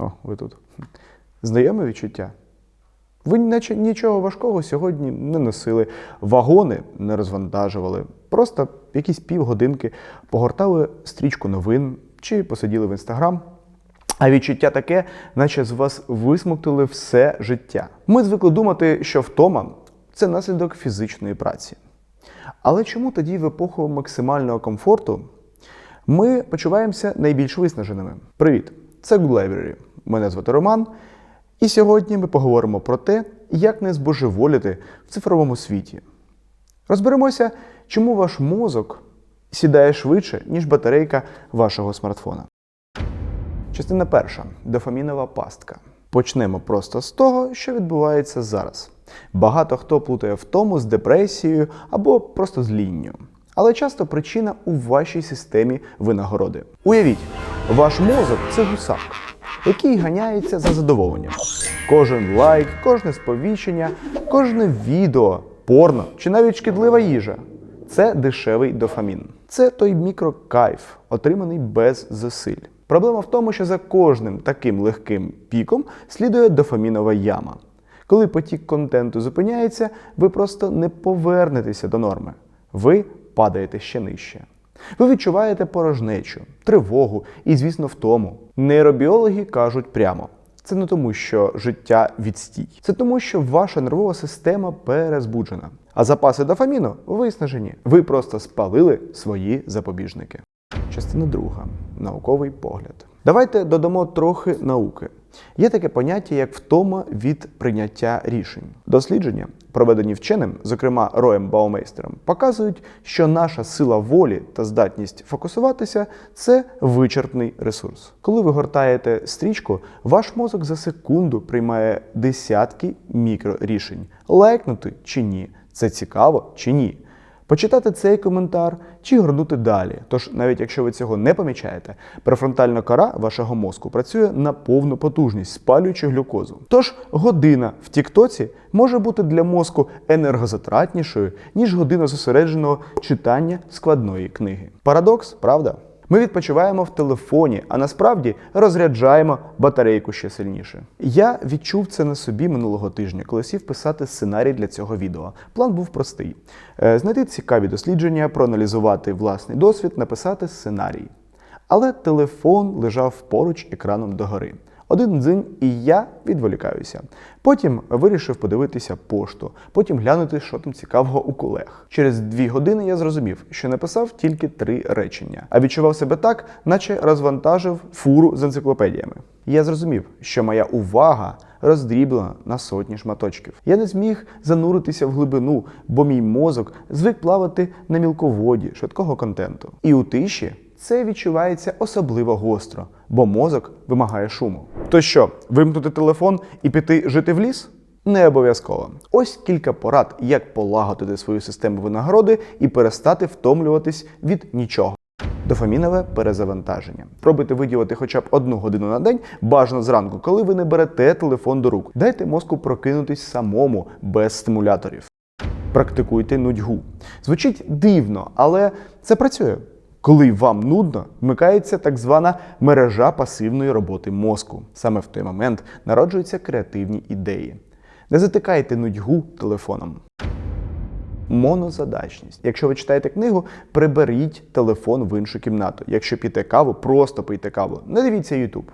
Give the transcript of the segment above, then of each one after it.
О, ви тут. Знайоме відчуття? Ви наче нічого важкого сьогодні не носили, вагони не розвантажували, просто якісь півгодинки погортали стрічку новин чи посиділи в інстаграм. А відчуття таке, наче з вас висмоктали все життя. Ми звикли думати, що втома це наслідок фізичної праці. Але чому тоді в епоху максимального комфорту ми почуваємося найбільш виснаженими? Привіт! Це Good Library. Мене звати Роман. І сьогодні ми поговоримо про те, як не збожеволіти в цифровому світі. Розберемося, чому ваш мозок сідає швидше, ніж батарейка вашого смартфона. Частина перша дофамінова пастка. Почнемо просто з того, що відбувається зараз. Багато хто плутає втому з депресією або просто з лінню. Але часто причина у вашій системі винагороди. Уявіть, ваш мозок це гусак, який ганяється за задоволенням. Кожен лайк, кожне сповіщення, кожне відео, порно чи навіть шкідлива їжа це дешевий дофамін. Це той мікрокайф, отриманий без зусиль. Проблема в тому, що за кожним таким легким піком слідує дофамінова яма. Коли потік контенту зупиняється, ви просто не повернетеся до норми. Ви падаєте ще нижче. Ви відчуваєте порожнечу, тривогу і, звісно, втому. Нейробіологи кажуть прямо. Це не тому, що життя відстій. Це тому, що ваша нервова система перезбуджена. А запаси дофаміну виснажені. Ви просто спалили свої запобіжники. Частина друга науковий погляд. Давайте додамо трохи науки. Є таке поняття, як втома від прийняття рішень. Дослідження, проведені вченим, зокрема Роєм Баумейстером, показують, що наша сила волі та здатність фокусуватися це вичерпний ресурс. Коли ви гортаєте стрічку, ваш мозок за секунду приймає десятки мікрорішень: лайкнути чи ні, це цікаво чи ні. Почитати цей коментар чи горнути далі. Тож, навіть якщо ви цього не помічаєте, префронтальна кора вашого мозку працює на повну потужність, спалюючи глюкозу. Тож година в Тіктоці може бути для мозку енергозатратнішою, ніж година зосередженого читання складної книги. Парадокс, правда? Ми відпочиваємо в телефоні, а насправді розряджаємо батарейку ще сильніше. Я відчув це на собі минулого тижня, коли сів писати сценарій для цього відео. План був простий: Е, знайти цікаві дослідження, проаналізувати власний досвід, написати сценарій. Але телефон лежав поруч екраном догори. Один дзинь, і я відволікаюся. Потім вирішив подивитися пошту, потім глянути, що там цікавого у колег. Через дві години я зрозумів, що написав тільки три речення, а відчував себе так, наче розвантажив фуру з енциклопедіями. Я зрозумів, що моя увага роздріблена на сотні шматочків. Я не зміг зануритися в глибину, бо мій мозок звик плавати на мілководі швидкого контенту. І у тиші це відчувається особливо гостро, бо мозок вимагає шуму. То що, вимкнути телефон і піти жити в ліс? Не обов'язково. Ось кілька порад, як полагодити свою систему винагороди і перестати втомлюватись від нічого. Дофамінове перезавантаження. Пробуйте виділити хоча б одну годину на день, бажано зранку, коли ви не берете телефон до рук. Дайте мозку прокинутись самому без стимуляторів. Практикуйте нудьгу. Звучить дивно, але це працює. Коли вам нудно, вмикається так звана мережа пасивної роботи мозку. Саме в той момент народжуються креативні ідеї. Не затикайте нудьгу телефоном. Монозадачність. Якщо ви читаєте книгу, приберіть телефон в іншу кімнату. Якщо п'єте каву, просто пийте каву. Не дивіться YouTube.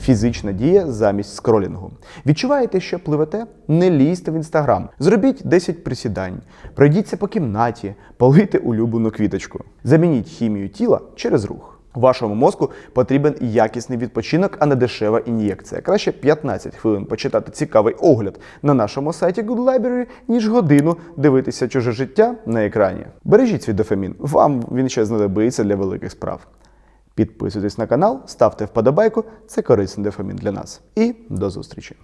Фізична дія замість скролінгу. Відчуваєте, що пливете? Не лізьте в інстаграм. Зробіть 10 присідань, пройдіться по кімнаті, полийте улюблену квіточку. Замініть хімію тіла через рух. Вашому мозку потрібен якісний відпочинок, а не дешева ін'єкція. Краще 15 хвилин почитати цікавий огляд на нашому сайті Good Library, ніж годину дивитися чуже життя на екрані. Бережіть свій дофамін, вам він ще знадобиться для великих справ. Підписуйтесь на канал, ставте вподобайку, це корисний дофамін для нас. І до зустрічі!